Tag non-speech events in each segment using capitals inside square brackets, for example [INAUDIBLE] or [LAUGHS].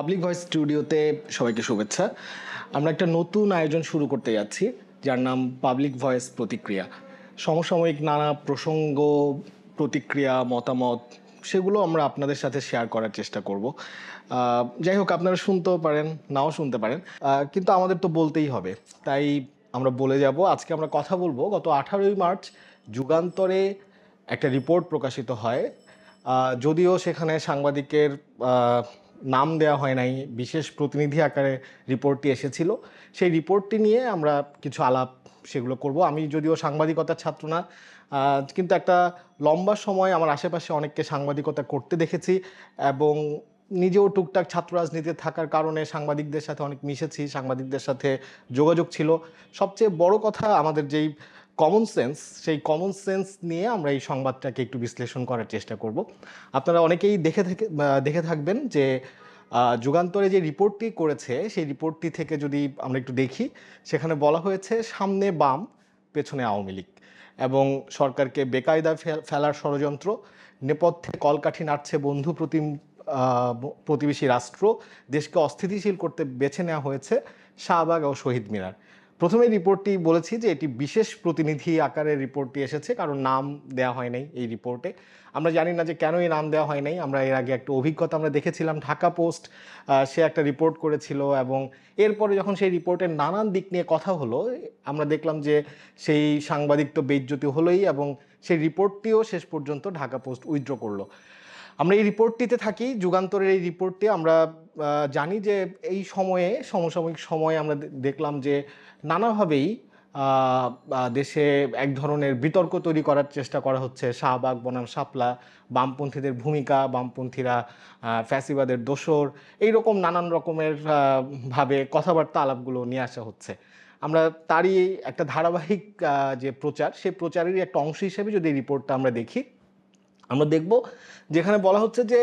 Public voice স্টুডিওতে সবাইকে শুভেচ্ছা। আমরা একটা নতুন আয়োজন শুরু করতে যাচ্ছি, যার নাম পাবলিক ভয়েস প্রতিক্রিয়া। সমসাময়িক নানা প্রসঙ্গ, প্রতিক্রিয়া, মতামত, সেগুলো আমরা আপনাদের সাথে শেয়ার করার চেষ্টা করব। যাই হোক, আপনারা শুনতেও পারেন, নাও শুনতে পারেন। কিন্তু আমাদের তো বলতেই হবে। তাই আমরা বলে যাব, আজকে আমরা কথা বলব, গত আঠারোই মার্চ যুগান্তরে একটা রিপোর্ট প্রকাশিত হয়। যদিও সেখানে সাংবাদিকের নাম দেওয়া হয় নাই, বিশেষ প্রতিনিধি আকারে রিপোর্টটি এসেছিল। সেই রিপোর্টটি নিয়ে আমরা কিছু আলাপ সেগুলো করব। আমি যদিও সাংবাদিকতার ছাত্র না কিন্তু একটা লম্বা সময় আমার আশেপাশে অনেককে সাংবাদিকতা করতে দেখেছি এবং নিজেও টুকটাক ছাত্র রাজনীতিতে থাকার কারণে সাংবাদিকদের সাথে অনেক মিশেছি, সাংবাদিকদের সাথে যোগাযোগ ছিল। সবচেয়ে বড় কথা আমাদের যেই কমন সেন্স সেই কমন সেন্স নিয়ে আমরা এই সংবাদটাকে একটু বিশ্লেষণ করার চেষ্টা করব। আপনারা অনেকেই দেখে থেকে দেখে থাকবেন যে যুগান্তরে যে রিপোর্টটি করেছে সেই রিপোর্টটি থেকে যদি আমরা একটু দেখি সেখানে বলা হয়েছে সামনে বাম পেছনে আওয়ামী লীগ এবং সরকারকে বেকায়দা ফেলার ষড়যন্ত্র নেপথ্যে কলকাঠি নাড়ছে বন্ধু প্রতিম আহ, প্রতিবেশী রাষ্ট্র দেশকে অস্থিতিশীল করতে বেছে নেওয়া হয়েছে শাহবাগ ও শহীদ মিনার। প্রথমে রিপোর্টটি বলেছি যে এটি বিশেষ প্রতিনিধি আকারে রিপোর্টটি এসেছে, কারণ নাম দেওয়া হয় নাই এই রিপোর্টে। আমরা জানি না যে কেন এই নাম দেওয়া হয় নাই, আমরা এর আগে একটা অভিজ্ঞতা আমরা দেখেছিলাম, ঢাকা পোস্ট সে একটা রিপোর্ট করেছিল এবং এরপরে যখন সেই রিপোর্টের নানান দিক নিয়ে কথা হলো, আমরা দেখলাম যে সেই সাংবাদিক তো বেজ্জতি হলোই এবং সেই রিপোর্টটিও শেষ পর্যন্ত ঢাকা পোস্ট উইথড্র করল। আমরা এই রিপোর্টটিতে থাকি, যুগান্তরের এই রিপোর্টটি আমরা জানি যে এই সময়ে সমসাময়িক সময়ে আমরা দেখলাম যে নানাভাবেই দেশে এক ধরনের বিতর্ক তৈরি করার চেষ্টা করা হচ্ছে। শাহবাগ, বনাম, শাপলা, বামপন্থীদের ভূমিকা, বামপন্থীরা ফ্যাসিবাদের দোসর, এইরকম নানান রকমের ভাবে কথাবার্তা আলাপগুলো নিয়ে আসা হচ্ছে। আমরা তারই একটা ধারাবাহিক যে প্রচার, সেই প্রচারেরই একটা অংশ হিসেবে যদি রিপোর্টটা আমরা দেখি, আমরা দেখব যেখানে বলা হচ্ছে যে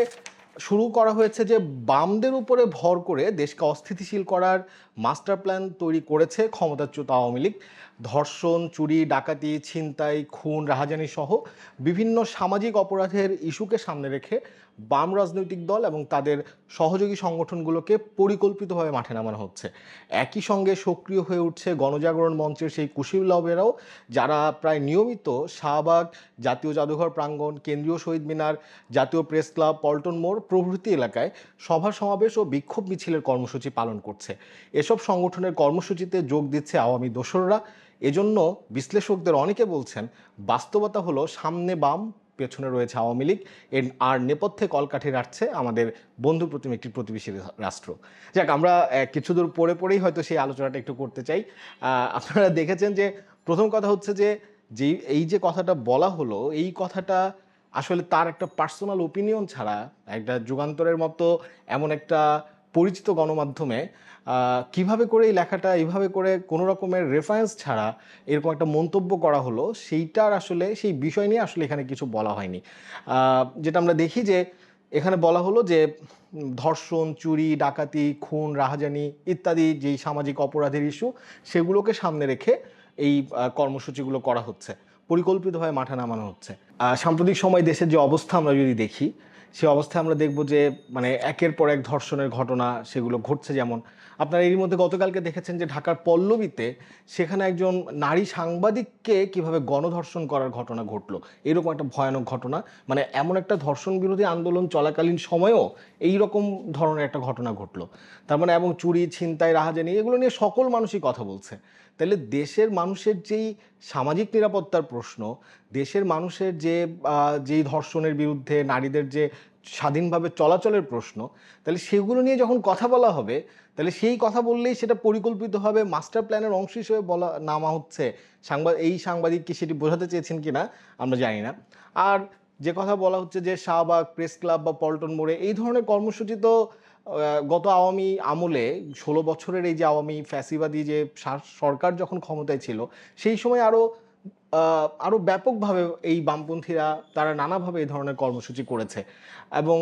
শুরু করা হয়েছে যে বামদের উপরে ভর করে দেশকে অস্থিতিশীল করার মাস্টার প্ল্যান তৈরি করেছে ক্ষমতাচ্যুত আওয়ামী লীগ। ধর্ষণ, চুরি, ডাকাতি, ছিনতাই, খুন, রাহাজানি সহ বিভিন্ন সামাজিক অপরাধের ইস্যুকে সামনে রেখে বাম রাজনৈতিক দল এবং তাদের সহযোগী সংগঠনগুলোকে পরিকল্পিতভাবে মাঠে নামানো হচ্ছে। একই সঙ্গে সক্রিয় হয়ে উঠছে গণজাগরণ মঞ্চের সেই কুশীল লবেরাও, যারা প্রায় নিয়মিত শাহবাগ, জাতীয় জাদুঘর প্রাঙ্গণ, কেন্দ্রীয় শহীদ মিনার, জাতীয় প্রেস ক্লাব, পল্টন মোড় প্রভৃতি এলাকায় সভা, সমাবেশ ও বিক্ষোভ মিছিলের কর্মসূচি পালন করছে। এসব সংগঠনের কর্মসূচিতে যোগ দিচ্ছে আওয়ামী দোসররা। এজন্য বিশ্লেষকদের অনেকে বলছেন, বাস্তবতা হলো সামনে বাম পেছনে রয়েছে আওয়ামী লীগ। এর আর নেপথ্যে কলকাঠি রাখছে আমাদের বন্ধু প্রতিম, একটি প্রতিবেশী রাষ্ট্র। যাক, আমরা কিছু দূর পরে পরেই হয়তো সেই আলোচনাটা একটু করতে চাই। আপনারা দেখেছেন যে প্রথম কথা হচ্ছে যে যেই এই যে কথাটা বলা হলো, এই কথাটা আসলে তার একটা পার্সোনাল ওপিনিয়ন ছাড়া একটা যুগান্তরের মতো এমন একটা পরিচিত গণমাধ্যমে কীভাবে করে এই লেখাটা, এইভাবে করে কোনো রকমের রেফারেন্স ছাড়া এরকম একটা মন্তব্য করা হলো, সেইটার আসলে, সেই বিষয় নিয়ে আসলে এখানে কিছু বলা হয়নি। যেটা আমরা দেখি যে, এখানে বলা হলো যে, ধর্ষণ, চুরি, ডাকাতি, খুন, রাহাজানি ইত্যাদি যেই সামাজিক অপরাধের ইস্যু সেগুলোকে সামনে রেখে এই কর্মসূচিগুলো করা হচ্ছে। পরিকল্পিতভাবে মাঠে নামানো হচ্ছে। সাম্প্রতিক সময় দেশের যে অবস্থা আমরা যদি দেখি সেই অবস্থায় আমরা দেখব যে মানে একের পর এক ধর্ষণের ঘটনা সেগুলো ঘটছে যেমন। আপনারা এরই মধ্যে গতকালকে দেখেছেন যে ঢাকার পল্লবীতে সেখানে একজন নারী সাংবাদিককে কীভাবে গণধর্ষণ করার ঘটনা ঘটলো। এরকম একটা ভয়ানক ঘটনা। মানে এমন একটা ধর্ষণ বিরোধী আন্দোলন চলাকালীন সময়েও এই রকম ধরনের একটা ঘটনা ঘটলো। তার মানে এবং চুরি, ছিনতাই, রাহাজানি, এগুলো নিয়ে সকল মানুষই কথা বলছে। তাহলে দেশের মানুষের যেই সামাজিক নিরাপত্তার প্রশ্ন, দেশের মানুষের যে যেই ধর্ষণের বিরুদ্ধে নারীদের যে স্বাধীনভাবে চলাচলের প্রশ্ন, তাহলে সেগুলো নিয়ে যখন কথা বলা হবে, তাহলে সেই কথা বললেই সেটা পরিকল্পিতভাবে মাস্টার প্ল্যানের অংশ হিসেবে বলা, নামা হচ্ছে। সাংবাদ, এই সাংবাদিক কি সেটি বোঝাতে চেয়েছেন কিনা আমরা জানি না। আর যে কথা বলা হচ্ছে যে শাহবাগ প্রেস ক্লাব বা পল্টন মোড়ে, এই ধরনের কর্মসূচি তো গত আওয়ামী আমলে ষোলো বছরের এই যে আওয়ামী ফ্যাসিবাদী যে সরকার যখন ক্ষমতায় ছিল, সেই সময় আরও আরও ব্যাপকভাবে এই বামপন্থীরা তারা নানাভাবে এই ধরনের কর্মসূচি করেছে। এবং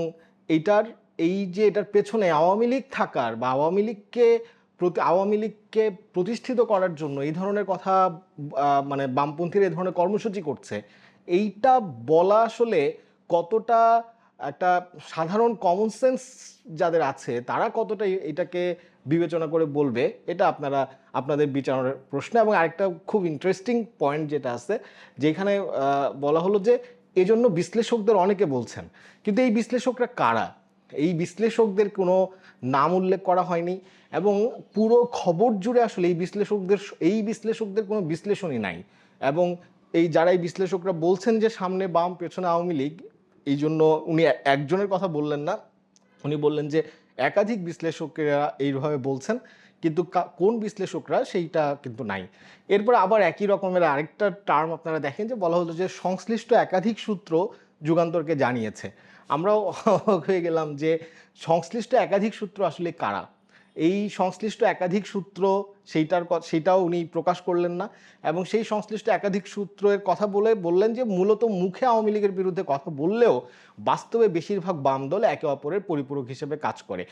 এইটার এই যে এটার পেছনে আওয়ামী লীগ থাকার বা আওয়ামী লীগকে প্রতি আওয়ামী লীগকে প্রতিষ্ঠিত করার জন্য এই ধরনের কথা মানে বামপন্থীরা এই ধরনের কর্মসূচি করছে, এইটা বলা আসলে কতটা একটা সাধারণ কমন সেন্স যাদের আছে, তারা কতটা এটাকে বিবেচনা করে বলবে, এটা আপনারা, আপনাদের বিচারের প্রশ্ন। এবং আরেকটা খুব ইন্টারেস্টিং পয়েন্ট যেটা আছে, যেখানে বলা হলো যে, এজন্য বিশ্লেষকদের অনেকে বলছেন, কিন্তু এই বিশ্লেষকরা কারা? এই বিশ্লেষকদের কোনো নাম উল্লেখ করা হয়নি, এবং পুরো খবর জুড়ে আসলে এই বিশ্লেষকদের এই বিশ্লেষকদের কোনো বিশ্লেষণই নাই। এবং এই যারা এই বিশ্লেষকরা বলছেন যে সামনে বাম, পেছনে আওয়ামী লীগ এই জন্য উনি একজনের কথা বললেন না। উনি বললেন যে, একাধিক বিশ্লেষকেরা এইভাবে বলছেন, কিন্তু কোন বিশ্লেষকরা সেইটা কিন্তু নাই। এরপর আবার একই রকমের আরেকটা টার্ম আপনারা দেখেন যে, বলা হলো যে, সংশ্লিষ্ট একাধিক সূত্র যুগান্তরকে জানিয়েছে। আমরাও হয়ে গেলাম যে, সংশ্লিষ্ট একাধিক সূত্র আসলে কারা? এই সংশ্লিষ্ট একাধিক সূত্র সেইটার সেইটাও উনি প্রকাশ করলেন না। এবং সেই সংশ্লিষ্ট একাধিক সূত্রের কথা বলে বললেন যে, মূলত মুখে আওয়ামী লীগের বিরুদ্ধে কথা বললেও বাস্তবে বেশিরভাগ বাম দল একে অপরের পরিপূরক হিসেবে কাজ করে।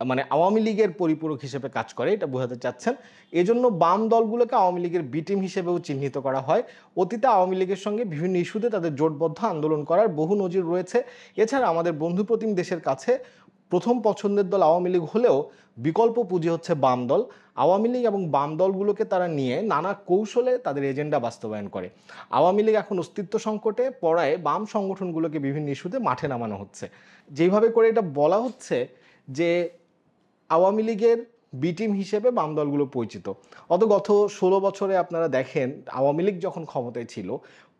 মানে আওয়ামী লীগের পরিপূরক হিসেবে কাজ করে, এটা বোঝাতে চাচ্ছেন। এজন্য বাম দলগুলোকে আওয়ামী লীগের বিটিম হিসেবেও চিহ্নিত করা হয়। অতীতে আওয়ামী লীগের সঙ্গে বিভিন্ন ইস্যুতে তাদের জোটবদ্ধ আন্দোলন করার বহু নজির রয়েছে। এছাড়া আমাদের বন্ধুপ্রতিম দেশের কাছে প্রথম পছন্দের দল আওয়ামী লীগ হলেও বিকল্প পুঁজি হচ্ছে বাম দল। আওয়ামী লীগ এবং বাম দলগুলোকে তারা নিয়ে নানা কৌশলে তাদের এজেন্ডা বাস্তবায়ন করে। আওয়ামী লীগ এখন অস্তিত্ব সংকটে পড়ায় বাম সংগঠনগুলোকে বিভিন্ন ইস্যুতে মাঠে নামানো হচ্ছে। যেভাবে করে এটা বলা হচ্ছে যে আওয়ামী লীগের বি টিম হিসেবে বাম দলগুলো পরিচিত। অত গত ষোলো বছরে আপনারা দেখেন, আওয়ামী লীগ যখন ক্ষমতায় ছিল,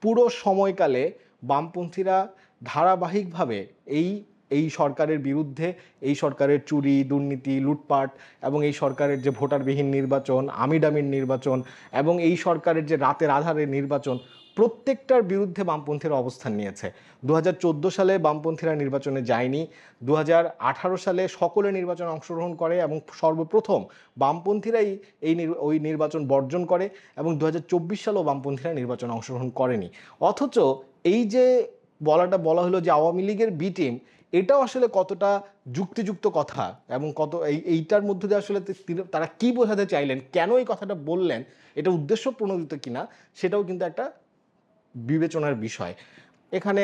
পুরো সময়কালে বামপন্থীরা ধারাবাহিকভাবে এই এই সরকারের বিরুদ্ধে, এই সরকারের চুরি, দুর্নীতি, লুটপাট এবং এই সরকারের যে ভোটারবিহীন নির্বাচন, আমিডামির নির্বাচন এবং এই সরকারের যে রাতের আধারের নির্বাচন, প্রত্যেকটার বিরুদ্ধে বামপন্থীরা অবস্থান নিয়েছে। দু হাজার চোদ্দ সালে বামপন্থীরা নির্বাচনে যায়নি দু হাজার আঠারো সালে সকলে নির্বাচনে অংশগ্রহণ করে এবং সর্বপ্রথম বামপন্থীরাই এই ওই নির্বাচন বর্জন করে এবং দু হাজার চব্বিশ সালেও বামপন্থীরা নির্বাচনে অংশগ্রহণ করেনি। অথচ এই যে বলাটা বলা হলো যে আওয়ামী লীগের বি টিম এটাও আসলে কতটা যুক্তিযুক্ত কথা এবং কত এই, এইটার মধ্যে দিয়ে আসলে তারা কি বোঝাতে চাইলেন, কেন এই কথাটা বললেন, এটা উদ্দেশ্য প্রণোদিত কিনা, সেটাও কিন্তু একটা বিবেচনার বিষয়। এখানে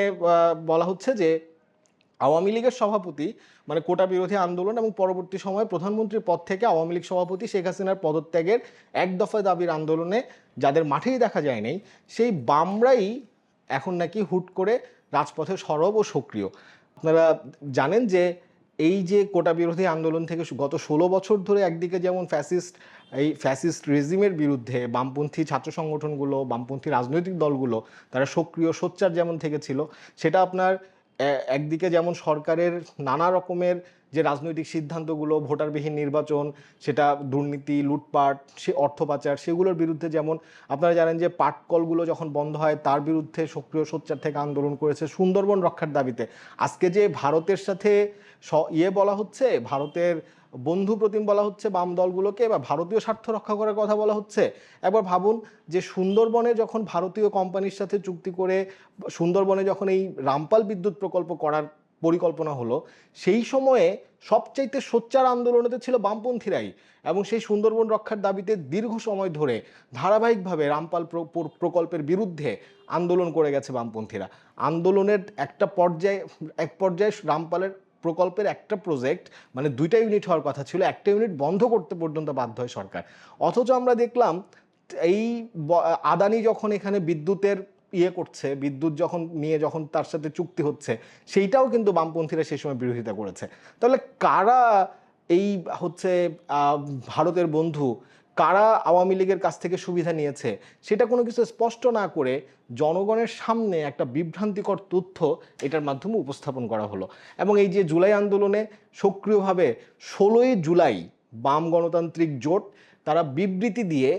বলা হচ্ছে যে আওয়ামী লীগের সভাপতি মানে কোটা বিরোধী আন্দোলন এবং পরবর্তী সময়ে প্রধানমন্ত্রীর পদ থেকে আওয়ামী লীগ সভাপতি শেখ হাসিনার পদত্যাগের এক দফায় দাবির আন্দোলনে যাদের মাঠেই দেখা যায় নাই, সেই বামরাই এখন নাকি হুট করে রাজপথে সরব ও সক্রিয়। আপনারা জানেন যে এই যে কোটা বিরোধী আন্দোলন থেকে গত ষোলো বছর ধরে একদিকে যেমন ফ্যাসিস্ট এই ফ্যাসিস্ট রেজিমের বিরুদ্ধে বামপন্থী ছাত্র সংগঠনগুলো, বামপন্থী রাজনৈতিক দলগুলো, তারা সক্রিয় সোচ্চার যেমন থেকেছিল, সেটা আপনার একদিকে যেমন সরকারের নানা রকমের যে রাজনৈতিক সিদ্ধান্তগুলো, ভোটারবিহীন নির্বাচন, সেটা দুর্নীতি, লুটপাট, সে অর্থ পাচার, সেগুলোর বিরুদ্ধে যেমন আপনারা জানেন যে পাটকলগুলো যখন বন্ধ হয়, তার বিরুদ্ধে সক্রিয় সোচ্চার থেকে আন্দোলন করেছে সুন্দরবন রক্ষার দাবিতে। আজকে যে ভারতের সাথে ইয়ে বলা হচ্ছে, ভারতের বন্ধু প্রতিম বলা হচ্ছে বাম দলগুলোকে বা ভারতীয় স্বার্থ রক্ষা করার কথা বলা হচ্ছে, একবার ভাবুন যে সুন্দরবনে যখন ভারতীয় কোম্পানির সাথে চুক্তি করে, সুন্দরবনে যখন এই রামপাল বিদ্যুৎ প্রকল্প করার পরিকল্পনা হলো, সেই সময়ে সবচাইতে সোচ্চার আন্দোলনেতে ছিল বামপন্থীরাই এবং সেই সুন্দরবন রক্ষার দাবিতে দীর্ঘ সময় ধরে ধারাবাহিকভাবে রামপাল প্র- প্র- প্রকল্পের বিরুদ্ধে আন্দোলন করে গেছে বামপন্থীরা। আন্দোলনের একটা পর্যায়ে, এক পর্যায়ে রামপালের প্রকল্পের একটা প্রজেক্ট মানে দুইটা ইউনিট হওয়ার কথা ছিল, একটা ইউনিট বন্ধ করতে পর্যন্ত বাধ্য হয় সরকার। অথচ আমরা দেখলাম, এই আদানি যখন এখানে বিদ্যুতের ইয়ে করছে, বিদ্যুৎ যখন নিয়ে যখন তার সাথে চুক্তি হচ্ছে, সেইটাও কিন্তু বামপন্থীরা সেই সময় বিরোধিতা করেছে। তাহলে কারা এই হচ্ছে ভারতের বন্ধু, কারা আওয়ামী লীগের কাছ থেকে সুবিধা নিয়েছে, সেটা কোনো কিছু স্পষ্ট না করে জনগণের সামনে একটা বিভ্রান্তিকর তথ্য এটার মাধ্যমে উপস্থাপন করা হলো। এবং এই যে জুলাই আন্দোলনে সক্রিয়ভাবে ষোলোই জুলাই বাম গণতান্ত্রিক জোট, তারা বিবৃতি দিয়ে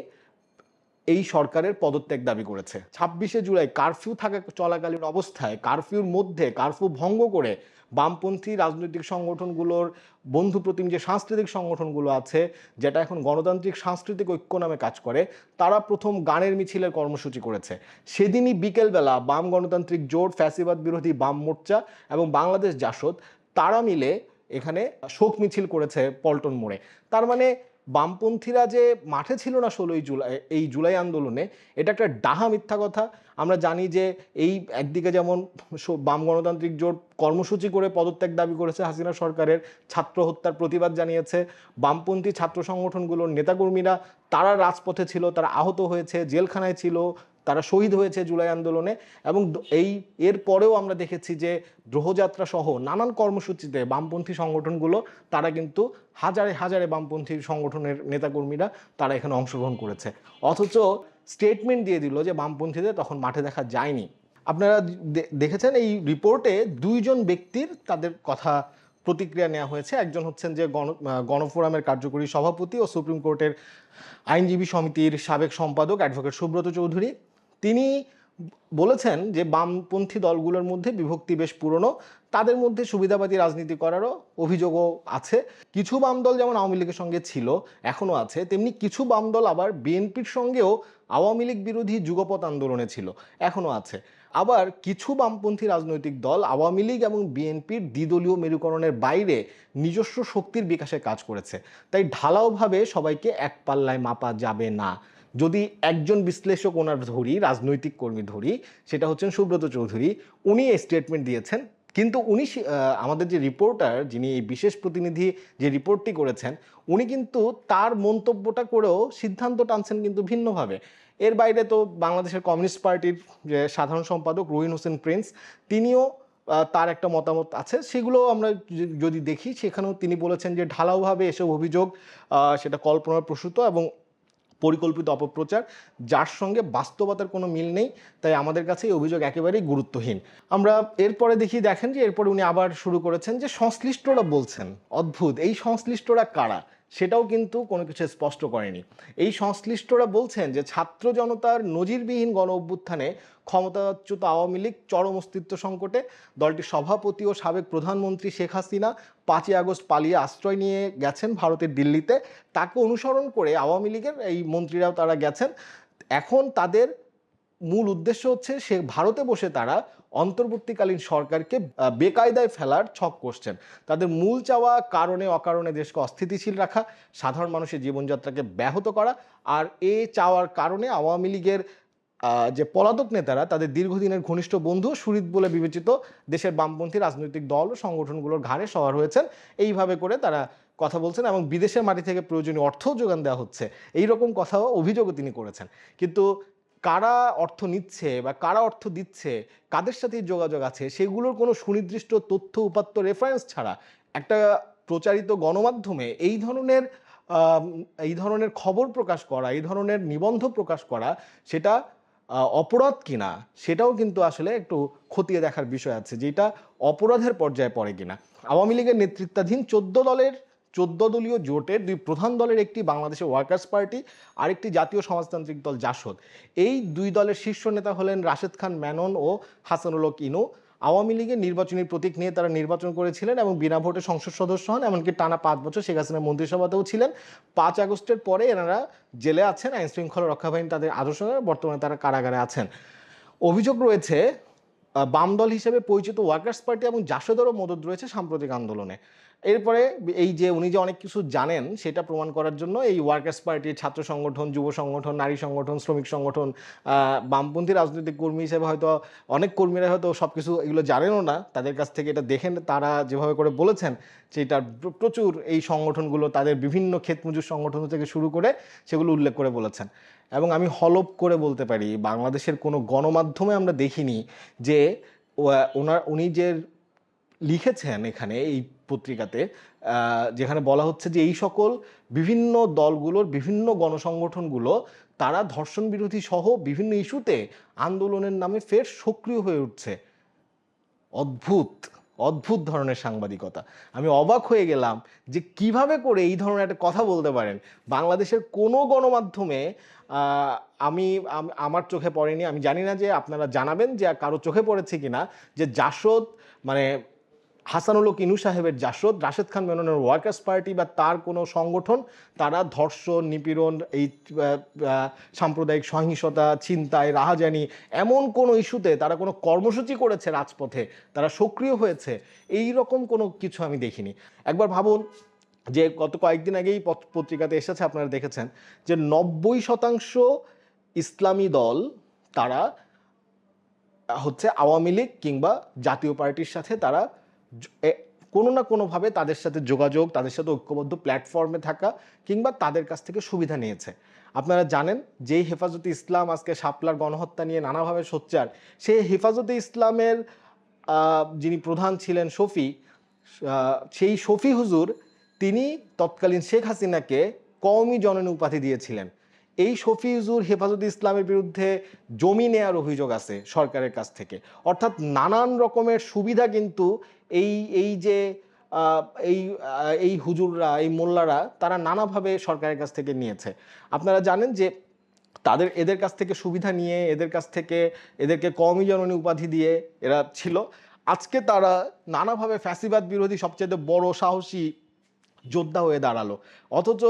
এই সরকারের পদত্যাগ দাবি করেছে। ছাব্বিশে জুলাই কারফিউ থাকা চলাকালীন অবস্থায় কারফিউর মধ্যে কারফিউ ভঙ্গ করে বামপন্থী রাজনৈতিক সংগঠনগুলোর বন্ধু প্রতিম যে সাংস্কৃতিক সংগঠনগুলো আছে, যেটা এখন গণতান্ত্রিক সাংস্কৃতিক ঐক্য নামে কাজ করে, তারা প্রথম গানের মিছিলের কর্মসূচি করেছে। সেদিনই বিকেলবেলা বাম গণতান্ত্রিক জোট, ফ্যাসিবাদ বিরোধী বাম মোর্চা এবং বাংলাদেশ জাসদ, তারা মিলে এখানে শোক মিছিল করেছে পল্টন মোড়ে। তার মানে বামপন্থীরা যে মাঠে ছিল না ষোলোই জুলাই, এই জুলাই আন্দোলনে, এটা একটা ডাহা মিথ্যা কথা। আমরা জানি যে এই একদিকে যেমন বাম গণতান্ত্রিক জোট কর্মসূচি করে পদত্যাগ দাবি করেছে হাসিনা সরকারের, ছাত্র হত্যার প্রতিবাদ জানিয়েছে। বামপন্থী ছাত্র সংগঠনগুলোর নেতাকর্মীরা, তারা রাজপথে ছিল, তারা আহত হয়েছে, জেলখানায় ছিল তারা শহীদ হয়েছে জুলাই আন্দোলনে এবং এই, এর পরেও আমরা দেখেছি যে গ্রহযাত্রা সহ নানান কর্মসূচিতে বামপন্থী সংগঠনগুলো, তারা কিন্তু হাজারে হাজারে বামপন্থী সংগঠনের নেতাকর্মীরা তারা এখানে অংশগ্রহণ করেছে। অথচ স্টেটমেন্ট দিয়ে দিল যে বামপন্থীদের তখন মাঠে দেখা যায়নি। আপনারা দেখেছেন এই রিপোর্টে দুইজন ব্যক্তির তাদের কথা প্রতিক্রিয়া নেওয়া হয়েছে। একজন হচ্ছেন যে গণ গণফোরামের কার্যকরী সভাপতি ও সুপ্রিম কোর্টের আইনজীবী সমিতির সাবেক সম্পাদক অ্যাডভোকেট সুব্রত চৌধুরী। তিনি বলেছেন যে বামপন্থী দলগুলোর মধ্যে বিভক্তি বেশ পুরনো, তাদের মধ্যে সুবিধাবাদী রাজনীতি করারও অভিযোগও আছে। কিছু বাম দল যেমন আওয়ামী লীগের সঙ্গে ছিল এখনও আছে, তেমনি কিছু বাম দল আবার বিএনপির সঙ্গেও আওয়ামী লীগ বিরোধী যুগপৎ আন্দোলনে ছিল এখনও আছে। আবার কিছু বামপন্থী রাজনৈতিক দল আওয়ামী লীগ এবং বিএনপির দ্বিদলীয় মেরুকরণের বাইরে নিজস্ব শক্তির বিকাশে কাজ করেছে। তাই ঢালাওভাবে সবাইকে এক পাল্লায় মাপা যাবে না। যদি একজন বিশ্লেষক ওনার ধরি, রাজনৈতিক কর্মী ধরি, সেটা হচ্ছেন সুব্রত চৌধুরী, উনি এই স্টেটমেন্ট দিয়েছেন। কিন্তু উনি আমাদের যে রিপোর্টার যিনি এই বিশেষ প্রতিনিধি যে রিপোর্টটি করেছেন, উনি কিন্তু তার মন্তব্যটা করেও সিদ্ধান্ত টানছেন কিন্তু ভিন্নভাবে। এর বাইরে তো বাংলাদেশের কমিউনিস্ট পার্টির যে সাধারণ সম্পাদক রুহিন হোসেন প্রিন্স, তিনিও তার একটা মতামত আছে। সেগুলো আমরা যদি দেখি, সেখানেও তিনি বলেছেন যে ঢালাওভাবে এসব অভিযোগ সেটা কল্পনার প্রসূত এবং পরিকল্পিত অপপ্রচার, যার সঙ্গে বাস্তবতার কোনো মিল নেই, তাই আমাদের কাছে এই অভিযোগ একেবারেই গুরুত্বহীন। আমরা এরপরে দেখি, দেখেন যে এরপরে উনি আবার শুরু করেছেন যে সংশ্লিষ্টরা বলছেন, অদ্ভুত, এই সংশ্লিষ্টরা কারা? সেটাও কিন্তু কোনো কিছু স্পষ্ট করেনি। এই সংশ্লিষ্টরা বলছেন যে ছাত্র জনতার নজিরবিহীন গণ অভ্যুত্থানে ক্ষমতাচ্যুত আওয়ামী লীগ চরম অস্তিত্ব সংকটে দলটির সভাপতি ও সাবেক প্রধানমন্ত্রী শেখ হাসিনা পাঁচই আগস্ট পালিয়ে আশ্রয় নিয়ে গেছেন ভারতের দিল্লিতে। তাকে অনুসরণ করে আওয়ামী লীগের এই মন্ত্রীরাও তারা গেছেন। এখন তাদের মূল উদ্দেশ্য হচ্ছে সে ভারতে বসে তারা অন্তর্বর্তীকালীন সরকারকে বেকায়দায় ফেলার ছক করছেন তাদের মূল চাওয়া কারণে অকারণে দেশকে অস্থিতিশীল রাখা, সাধারণ মানুষের জীবনযাত্রাকে ব্যাহত করা আর এ চাওয়ার কারণে আওয়ামী লীগের যে পলাতক নেতারা, তাদের দীর্ঘদিনের ঘনিষ্ঠ বন্ধু সুরিত বলে বিবেচিত দেশের বামপন্থী রাজনৈতিক দল ও সংগঠনগুলোর ঘাড়ে সওয়ার হয়েছেন। এইভাবে করে তারা কথা বলছেন এবং বিদেশের মাটি থেকে প্রয়োজনীয় অর্থও যোগান দেওয়া হচ্ছে। এই রকম কথাও অভিযোগও তিনি করেছেন। কিন্তু কারা অর্থ নিচ্ছে বা কারা অর্থ দিচ্ছে, কাদের সাথে যোগাযোগ আছে, সেগুলোর কোনো সুনির্দিষ্ট তথ্য, উপাত্ত রেফারেন্স ছাড়া একটা প্রচারিত গণমাধ্যমে এই ধরনের এই ধরনের খবর প্রকাশ করা, এই ধরনের নিবন্ধ প্রকাশ করা, সেটা অপরাধ কিনা সেটাও কিন্তু আসলে একটু খতিয়ে দেখার বিষয় আছে, যেটা অপরাধের পর্যায়ে পড়ে কিনা। আওয়ামী লীগের নেতৃত্বাধীন চোদ্দ দলের, চোদ্দ দলীয় জোটের দুই প্রধান দলের একটি বাংলাদেশের ওয়ার্কার্স পার্টি, আরেকটি জাতীয় সমাজতান্ত্রিক দল জাসদ। এই দুই দলের শীর্ষ নেতা হলেন রাশেদ খান ম্যানন ও হাসানুল ইনু। আওয়ামী লীগের নির্বাচনী প্রতীক নিয়ে তারা নির্বাচন করেছিলেন এবং বিনা ভোটে সংসদ সদস্য হন, এমনকি টানা পাঁচ বছর শেখ হাসিনা মন্ত্রিসভাতেও ছিলেন। পাঁচ আগস্টের পরে এনারা জেলে আছেন আইন শৃঙ্খলা রক্ষা বাহিনী তাদের আদর্শ বর্তমানে তারা কারাগারে আছেন। অভিযোগ রয়েছে বাম দল হিসেবে পরিচিত ওয়ার্কার্স পার্টি এবং জাসদেরও মদত রয়েছে সাম্প্রতিক আন্দোলনে। এরপরে এই যে উনি যে অনেক কিছু জানেন, সেটা প্রমাণ করার জন্য এই ওয়ার্কার্স পার্টির ছাত্র সংগঠন, যুব সংগঠন, নারী সংগঠন, শ্রমিক সংগঠন বামপন্থী রাজনৈতিক কর্মী হিসেবে হয়তো অনেক কর্মীরা হয়তো সব কিছু এগুলো জানেনও না। তাদের কাছ থেকে এটা দেখেন, তারা যেভাবে করে বলেছেন সেটা প্র- প্রচুর এই সংগঠনগুলো, তাদের বিভিন্ন ক্ষেতমজুর সংগঠন থেকে শুরু করে সেগুলো উল্লেখ করে বলেছেন। এবং আমি হলপ করে বলতে পারি, বাংলাদেশের কোনো গণমাধ্যমে আমরা দেখিনি যে ওনার, উনি যে লিখেছেন এখানে এই পত্রিকাতে যেখানে বলা হচ্ছে যে এই সকল বিভিন্ন দলগুলোর বিভিন্ন গণসংগঠনগুলো, তারা ধর্ষণ বিরোধী সহ বিভিন্ন ইস্যুতে আন্দোলনের নামে ফের সক্রিয় হয়ে উঠছে। অদ্ভুত অদ্ভুত ধরনের সাংবাদিকতা। আমি অবাক হয়ে গেলাম যে কীভাবে করে এই ধরনের একটা কথা বলতে পারেন। বাংলাদেশের কোনো গণমাধ্যমে আমি, আমার চোখে পড়েনি। আমি জানি না যে আপনারা জানাবেন যে কারও চোখে পড়েছে কিনা, যে জাসদ মানে হাসানুল হক ইনু সাহেবের জাসদ, রাশেদ খান মেননের ওয়ার্কার্স পার্টি বা তার কোনো সংগঠন, তারা ধর্ষণ, নিপীড়ন, এই সাম্প্রদায়িক সহিংসতা, ছিনতাই, রাহাজানি, এমন কোনো ইস্যুতে তারা কোনো কর্মসূচি করেছে রাজপথে, তারা সক্রিয় হয়েছে, এই রকম কোনো কিছু আমি দেখিনি। একবার ভাবুন যে গত কয়েকদিন আগেই পত- পত্রিকাতে এসেছে, আপনারা দেখেছেন যে নব্বই শতাংশ ইসলামী দল তারা হচ্ছে আওয়ামী লীগ কিংবা জাতীয় পার্টির সাথে তারা কোনো না কোনোভাবে তাদের সাথে যোগাযোগ, তাদের সাথে ঐক্যবদ্ধ প্ল্যাটফর্মে থাকা কিংবা তাদের কাছ থেকে সুবিধা নিয়েছে। আপনারা জানেন, যেই হেফাজতে ইসলাম আজকে শাপলার গণহত্যা নিয়ে নানাভাবে সোচ্চার, সেই হেফাজতে ইসলামের যিনি প্রধান ছিলেন শফি সেই শফি হুজুর, তিনি তৎকালীন শেখ হাসিনাকে কওমি জননী উপাধি দিয়েছিলেন। এই শফি হুজুর হেফাজতে ইসলামের বিরুদ্ধে জমি নেয়ার অভিযোগ আছে সরকারের কাছ থেকে। অর্থাৎ নানান রকমের সুবিধা কিন্তু এই এই যে এই এই হুজুররা, এই মোল্লারা তারা নানাভাবে সরকারের কাছ থেকে নিয়েছে। আপনারা জানেন যে তাদের, এদের কাছ থেকে সুবিধা নিয়ে, এদের কাছ থেকে, এদেরকে কমই জননী উপাধি দিয়ে এরা ছিল। আজকে তারা নানাভাবে ফ্যাসিবাদ বিরোধী সবচেয়ে বড় সাহসী যোদ্ধা হয়ে দাঁড়াল। অথচ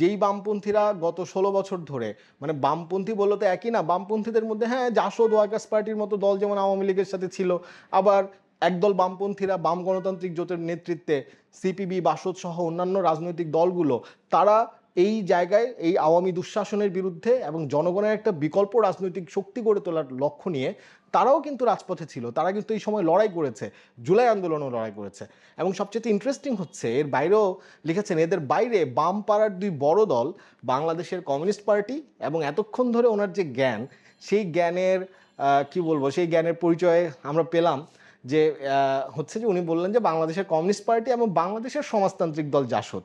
যেই বামপন্থীরা গত ষোলো বছর ধরে মানে বামপন্থী বলতে তো একই না, বামপন্থীদের মধ্যে হ্যাঁ জাসদ, ওয়ার্কার্স পার্টির মতো দল যেমন আওয়ামী লীগের সাথে ছিল, আবার একদল বামপন্থীরা, বাম গণতান্ত্রিক জোটের নেতৃত্বে সিপিবি, বাসদ সহ অন্যান্য রাজনৈতিক দলগুলো, তারা এই জায়গায়, এই আওয়ামী দুঃশাসনের বিরুদ্ধে এবং জনগণের একটা বিকল্প রাজনৈতিক শক্তি গড়ে তোলার লক্ষ্য নিয়ে তারাও কিন্তু রাজপথে ছিল, তারা কিন্তু এই সময় লড়াই করেছে, জুলাই আন্দোলনও লড়াই করেছে। এবং সবচেয়ে ইন্টারেস্টিং হচ্ছে, এর বাইরেও লিখেছেন, এদের বাইরে বাম পাড়ার দুই বড় দল, বাংলাদেশের কমিউনিস্ট পার্টি এবং এতক্ষণ ধরে ওনার যে জ্ঞান, সেই জ্ঞানের কি বলব, সেই জ্ঞানের পরিচয়ে আমরা পেলাম যে হচ্ছে যে উনি বললেন যে বাংলাদেশের কমিউনিস্ট পার্টি এবং বাংলাদেশের সমাজতান্ত্রিক দল জাসদ।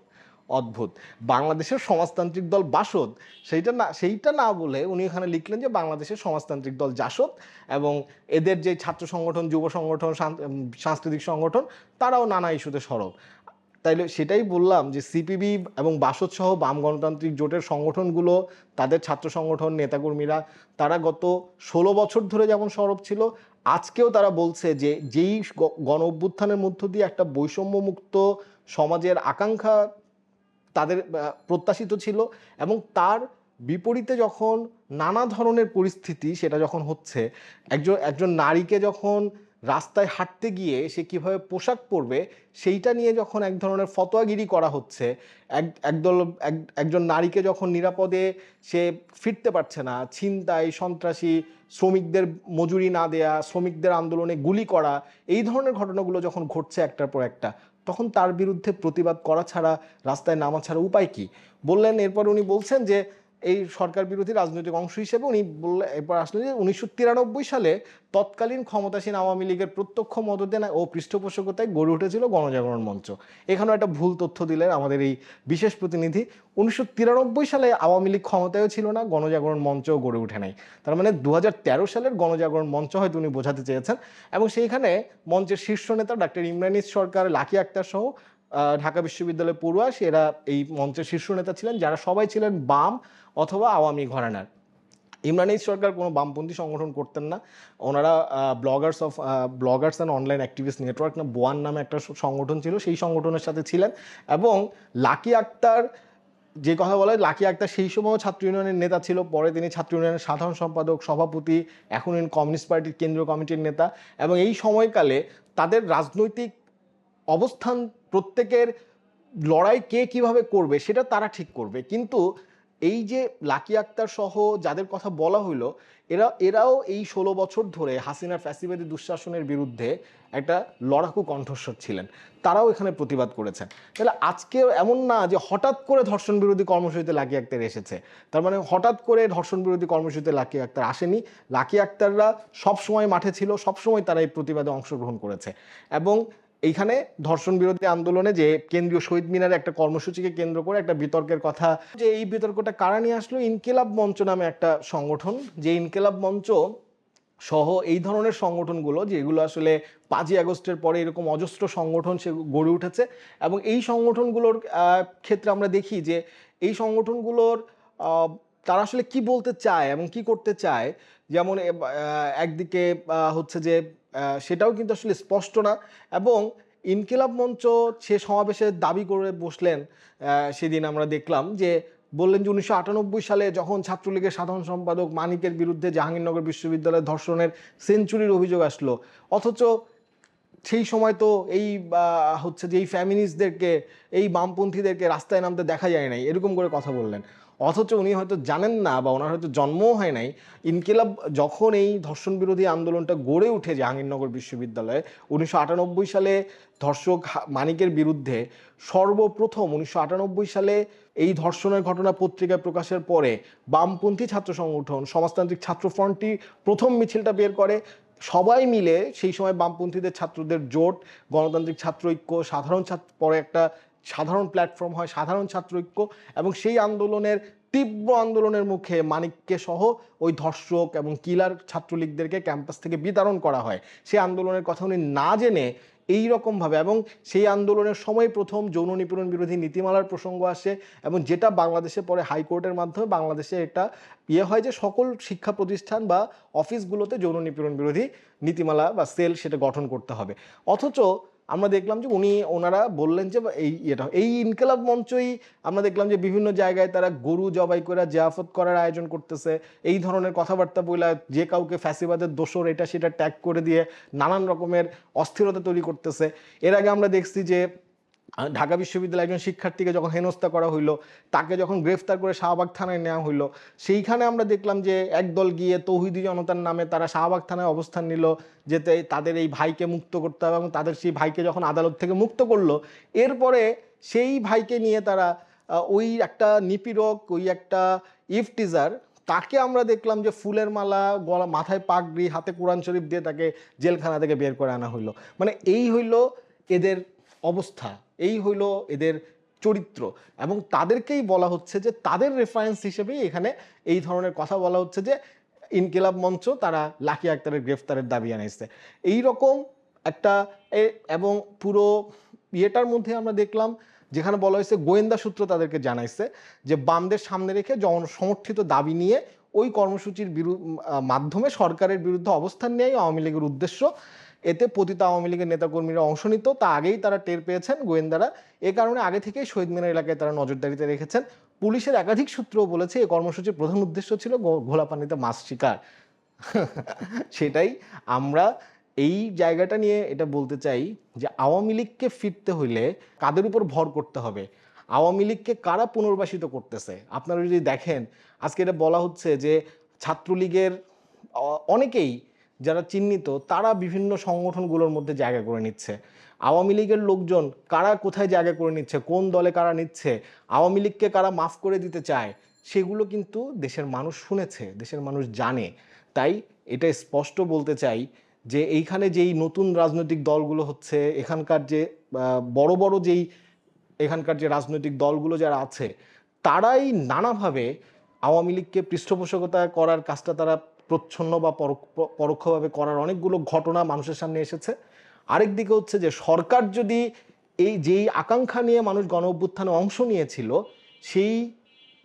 অদ্ভুত। বাংলাদেশের সমাজতান্ত্রিক দল বাসদ, সেইটা না সেইটা না বলে উনি এখানে লিখলেন যে বাংলাদেশের সমাজতান্ত্রিক দল জাসদ এবং এদের যে ছাত্র সংগঠন, যুব সংগঠন সাংস্কৃতিক সংগঠন, তারাও নানা ইস্যুতে সরব। তাইলে সেটাই বললাম যে সিপিবি এবং বাসদ সহ বাম গণতান্ত্রিক জোটের সংগঠনগুলো, তাদের ছাত্র সংগঠন, নেতাকর্মীরা, তারা গত ষোলো বছর ধরে যেমন সরব ছিল, আজকেও তারা বলছে যে যেই গণ অভ্যুত্থানের মধ্য দিয়ে একটা বৈষম্যমুক্ত সমাজের আকাঙ্ক্ষা তাদের প্রত্যাশিত ছিল এবং তার বিপরীতে যখন নানা ধরনের পরিস্থিতি সেটা যখন হচ্ছে, একজন একজন নারীকে যখন রাস্তায় হাঁটতে গিয়ে সে কীভাবে পোশাক পরবে সেইটা নিয়ে যখন এক ধরনের ফতোয়াগিরি করা হচ্ছে, এক, একদল, এক- একজন নারীকে যখন নিরাপদে সে ফিরতে পারছে না, ছিনতাই, সন্ত্রাসী, শ্রমিকদের মজুরি না দেয়া, শ্রমিকদের আন্দোলনে গুলি করা, এই ধরনের ঘটনাগুলো যখন ঘটছে একটার পর একটা তখন তার বিরুদ্ধে প্রতিবাদ করা ছাড়া রাস্তায় নামা ছাড়া উপায় কি? বললেন, এরপর উনি বলছেন যে এই সরকার বিরোধী রাজনৈতিক অংশ হিসেবে উনি বললেন এরপর আসলে যে উনিশশো তিরানব্বই সালে তৎকালীন ক্ষমতাসীন আওয়ামী লীগের প্রত্যক্ষ মদতে ও পৃষ্ঠপোষকতায় গড়ে উঠেছিল গণজাগরণ মঞ্চ। এখানেও একটা ভুল তথ্য দিলেন আমাদের এই বিশেষ প্রতিনিধি। উনিশশো তিরানব্বই সালে আওয়ামী লীগ ক্ষমতায়ও ছিল না, গণজাগরণ মঞ্চও গড়ে ওঠে নাই। তার মানে দু হাজার তেরো সালের গণজাগরণ মঞ্চ হয়তো উনি বোঝাতে চেয়েছেন। এবং সেইখানে মঞ্চের শীর্ষ নেতা ডাক্তার ইমরানিস সরকার, লাকি আক্তার সহ ঢাকা বিশ্ববিদ্যালয়ের পড়ুয়া এরা এই মঞ্চের শীর্ষ নেতা ছিলেন, যারা সবাই ছিলেন বাম অথবা আওয়ামী ঘরানার। ইমরান এইচ সরকার কোনো বামপন্থী সংগঠন করতেন না। ওনারা bloggers of bloggers and online activist network না, বোয়ান নামে একটা সংগঠন ছিল, সেই সংগঠনের সাথে ছিলেন এবং লাকি আক্তার, যে কথা বলে, লাকি আক্তার সেই সময়ও ছাত্র ইউনিয়নের নেতা ছিল, পরে তিনি ছাত্র ইউনিয়নের সাধারণ সম্পাদক, সভাপতি, এখন কমিউনিস্ট পার্টির কেন্দ্রীয় কমিটির নেতা এবং এই সময়কালে তাদের রাজনৈতিক অবস্থান প্রত্যেকের লড়াই কে কীভাবে করবে, সেটা তারা ঠিক করবে। কিন্তু এই যে লাকি আক্তার সহ যাদের কথা বলা হইল, এরা, এরাও এই ষোলো বছর ধরে হাসিনার ফ্যাসিবাদী দুঃশাসনের বিরুদ্ধে একটা লড়াকু কণ্ঠস্বর ছিলেন। তারাও এখানে প্রতিবাদ করেছেন। তাহলে আজকে এমন না যে হঠাৎ করে ধর্ষণ বিরোধী কর্মসূচিতে লাকি আক্তার এসেছে। তার মানে হঠাৎ করে ধর্ষণ বিরোধী কর্মসূচিতে লাকি আক্তার আসেনি। লাকি আক্তাররা সবসময় মাঠে ছিল, সবসময় তারা এই প্রতিবাদে অংশগ্রহণ করেছে। এবং এইখানে ধর্ষণ বিরোধী আন্দোলনে যে কেন্দ্রীয় শহীদ মিনারে একটা কর্মসূচিকে কেন্দ্র করে একটা বিতর্কের কথা, যে এই বিতর্কটা কারা নিয়ে আসলো? ইনকিলাব মঞ্চ নামে একটা সংগঠন, যে ইনকিলাব মঞ্চ সহ এই ধরনের সংগঠনগুলো যেগুলো আসলে পাঁচই আগস্টের পরে এরকম অজস্র সংগঠন সে গড়ে উঠেছে, এবং এই সংগঠনগুলোর ক্ষেত্রে আমরা দেখি যে এই সংগঠনগুলোর তারা আসলে কি বলতে চায় এবং কি করতে চায়? যেমন একদিকে হচ্ছে যে সেটাও কিন্তু আসলে স্পষ্ট না। এবং ইনকিলাব মঞ্চ সে সমাবেশে দাবি করে বসলেন সেদিন আমরা দেখলাম যে বললেন যে উনিশশো আটানব্বই সালে যখন ছাত্রলীগের সাধারণ সম্পাদক মানিকের বিরুদ্ধে জাহাঙ্গীরনগর বিশ্ববিদ্যালয়ে ধর্ষণের সেঞ্চুরির অভিযোগ আসলো। অথচ সেই সময় তো এই হচ্ছে যে এই ফ্যামিনিস্টদেরকে এই বামপন্থীদেরকে রাস্তায় নামতে দেখা যায় নাই। এরকম করে কথা বললেন। অথচ উনি হয়তো জানেন না বা ওনার হয়তো জন্মও হয় নাই। ইনকিলাব যখন এই ধর্ষণ বিরোধী আন্দোলনটা গড়ে উঠে জাহাঙ্গীরনগর বিশ্ববিদ্যালয়ে, উনিশশো আটানব্বই সালে ধর্ষক মানিকের বিরুদ্ধে সর্বপ্রথম উনিশশো আটানব্বই সালে এই ধর্ষণের ঘটনা পত্রিকায় প্রকাশের পরে বামপন্থী ছাত্র সংগঠন, সমাজতান্ত্রিক ছাত্র ফ্রন্টটি প্রথম মিছিলটা বের করে। সবাই মিলে সেই সময় বামপন্থীদের ছাত্রদের জোট, গণতান্ত্রিক ছাত্র ঐক্য, সাধারণ ছাত্র, পরে একটা সাধারণ প্ল্যাটফর্ম হয়, সাধারণ ছাত্র ঐক্য এবং সেই আন্দোলনের, তীব্র আন্দোলনের মুখে মানিককে সহ ওই ধর্ষক এবং কিলার ছাত্রলীগদেরকে ক্যাম্পাস থেকে বিতরণ করা হয়। সেই আন্দোলনের কথা উনি না জেনে এই রকমভাবে এবং সেই আন্দোলনের সময় প্রথম যৌন নিপীড়ন বিরোধী নীতিমালার প্রসঙ্গ আসে এবং যেটা বাংলাদেশে পরে হাইকোর্টের মাধ্যমে বাংলাদেশে এটা ইয়ে হয় যে সকল শিক্ষা প্রতিষ্ঠান বা অফিসগুলোতে যৌন নিপীড়ন বিরোধী নীতিমালা বা সেল সেটা গঠন করতে হবে। অথচ আমরা দেখলাম যে উনি, ওনারা বললেন যে এই এটা এই ইনকালাব মঞ্চই আমরা দেখলাম যে বিভিন্ন জায়গায় তারা গরু জবাই করে জিয়াফত করার আয়োজন করতেছে। এই ধরনের কথাবার্তা বইলা যে কাউকে ফ্যাসিবাদের দোষর এটা সেটা ট্যাগ করে দিয়ে নানান রকমের অস্থিরতা তৈরি করতেছে। এর আগে আমরা দেখছি যে ঢাকা বিশ্ববিদ্যালয়ের একজন শিক্ষার্থীকে যখন হেনস্থা করা হইল, তাকে যখন গ্রেফতার করে শাহবাগ থানায় নেওয়া হইল, সেইখানে আমরা দেখলাম যে একদল গিয়ে তৌহিদি জনতার নামে তারা শাহবাগ থানায় অবস্থান নিল, যেতে তাদের এই ভাইকে মুক্ত করতে হবে এবং তাদের সেই ভাইকে যখন আদালত থেকে মুক্ত করল, এরপরে সেই ভাইকে নিয়ে তারা ওই একটা নিপীড়ক, ওই একটা ইফটিজার তাকে আমরা দেখলাম যে ফুলের মালা গলা, মাথায় পাগড়ি, হাতে কোরআন শরীফ দিয়ে তাকে জেলখানা থেকে বের করে আনা হইল। মানে এই হইল এদের অবস্থা। এই হইল এদের চরিত্র। এবং তাদেরকেই বলা হচ্ছে যে তাদের রেফারেন্স হিসেবেই এখানে এই ধরনের কথা বলা হচ্ছে যে ইনকিলাব মঞ্চ তারা লাকি আক্তারের গ্রেফতারের দাবি আনাইছে এই রকম একটা এবং পুরো ইয়েটার মধ্যে আমরা দেখলাম, যেখানে বলা হয়েছে গোয়েন্দা সূত্র তাদেরকে জানাইছে যে বামদের সামনে রেখে জন সমর্থিত দাবি নিয়ে ওই কর্মসূচির মাধ্যমে সরকারের বিরুদ্ধে অবস্থান নেয় আওয়ামী লীগের উদ্দেশ্য। এতে পতিত আওয়ামী লীগের নেতাকর্মীরা অংশ নিত। তা আগেই তারা টের পেয়েছেন গোয়েন্দারা। এ কারণে আগে থেকেই শহীদ মিনার এলাকায় তারা নজরদারিতে রেখেছেন। পুলিশের একাধিক সূত্রও বলেছে এই কর্মসূচির প্রধান উদ্দেশ্য ছিল গো- ঘোলা পানিতে মাছ শিকার। [LAUGHS] সেটাই আমরা এই জায়গাটা নিয়ে এটা বলতে চাই যে আওয়ামী লীগকে ফিরতে হইলে কাদের উপর ভর করতে হবে? আওয়ামী লীগকে কারা পুনর্বাসিত করতেছে? আপনারা যদি দেখেন, আজকে এটা বলা হচ্ছে যে ছাত্রলীগের অনেকেই যারা চিহ্নিত, তারা বিভিন্ন সংগঠনগুলোর মধ্যে জায়গা করে নিচ্ছে। আওয়ামী লীগের লোকজন কারা কোথায় জায়গা করে নিচ্ছে, কোন দলে কারা নিচ্ছে, আওয়ামী লীগকে কারা মাফ করে দিতে চায়, সেগুলো কিন্তু দেশের মানুষ শুনেছে, দেশের মানুষ জানে। তাই এটা স্পষ্ট বলতে চাই যে এইখানে যেই নতুন রাজনৈতিক দলগুলো হচ্ছে, এখানকার যে বড় বড় যেই এখানকার যে রাজনৈতিক দলগুলো যারা আছে, তারাই নানাভাবে আওয়ামী লীগকে পৃষ্ঠপোষকতা করার কাজটা তারা প্রচ্ছন্ন বা পরোক্ষ- পরোক্ষভাবে করার অনেকগুলো ঘটনা মানুষের সামনে এসেছে। আরেক দিকে হচ্ছে যে সরকার যদি এই যেই আকাঙ্ক্ষা নিয়ে মানুষ গণ অভ্যুত্থানে অংশ নিয়েছিল, সেই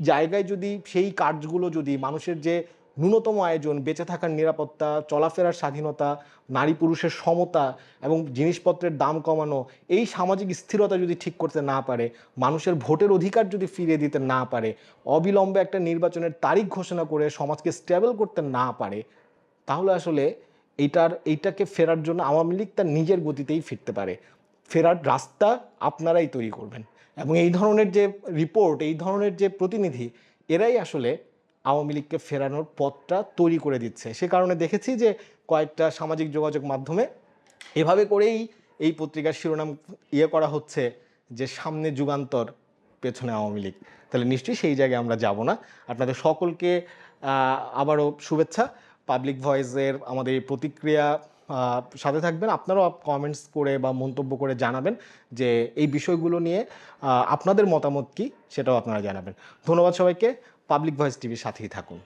জায়গায় যদি সেই কাজগুলো যদি মানুষের যে ন্যূনতম আয়োজন, বেঁচে থাকার নিরাপত্তা, চলাফেরার স্বাধীনতা, নারী পুরুষের সমতা এবং জিনিসপত্রের দাম কমানো, এই সামাজিক স্থিরতা যদি ঠিক করতে না পারে, মানুষের ভোটের অধিকার যদি ফিরিয়ে দিতে না পারে, অবিলম্বে একটা নির্বাচনের তারিখ ঘোষণা করে সমাজকে স্টেবল করতে না পারে, তাহলে আসলে এইটার, এইটাকে ফেরার জন্য আওয়ামী লীগ তার নিজের গতিতেই ফিরতে পারে। ফেরার রাস্তা আপনারাই তৈরি করবেন। এবং এই ধরনের যে রিপোর্ট এই ধরনের যে প্রতিনিধি, এরাই আসলে আওয়ামী লীগকে ফেরানোর পথটা তৈরি করে দিচ্ছে। সে কারণে দেখেছি যে কয়েকটা সামাজিক যোগাযোগ মাধ্যমে এভাবে করেই এই পত্রিকার শিরোনাম ইয়ে করা হচ্ছে যে সামনে যুগান্তর, পেছনে আওয়ামী লীগ। তাহলে নিশ্চয়ই সেই জায়গায় আমরা যাব না। আপনাদের সকলকে আবারও শুভেচ্ছা। পাবলিক ভয়েসের আমাদের প্রতিক্রিয়া সাথে থাকবেন। আপনারাও কমেন্টস করে বা মন্তব্য করে জানাবেন যে এই বিষয়গুলো নিয়ে আপনাদের মতামত কি সেটাও আপনারা জানাবেন। ধন্যবাদ সবাইকে। পাবলিক ভয়েস টিভির সাথেই থাকুন।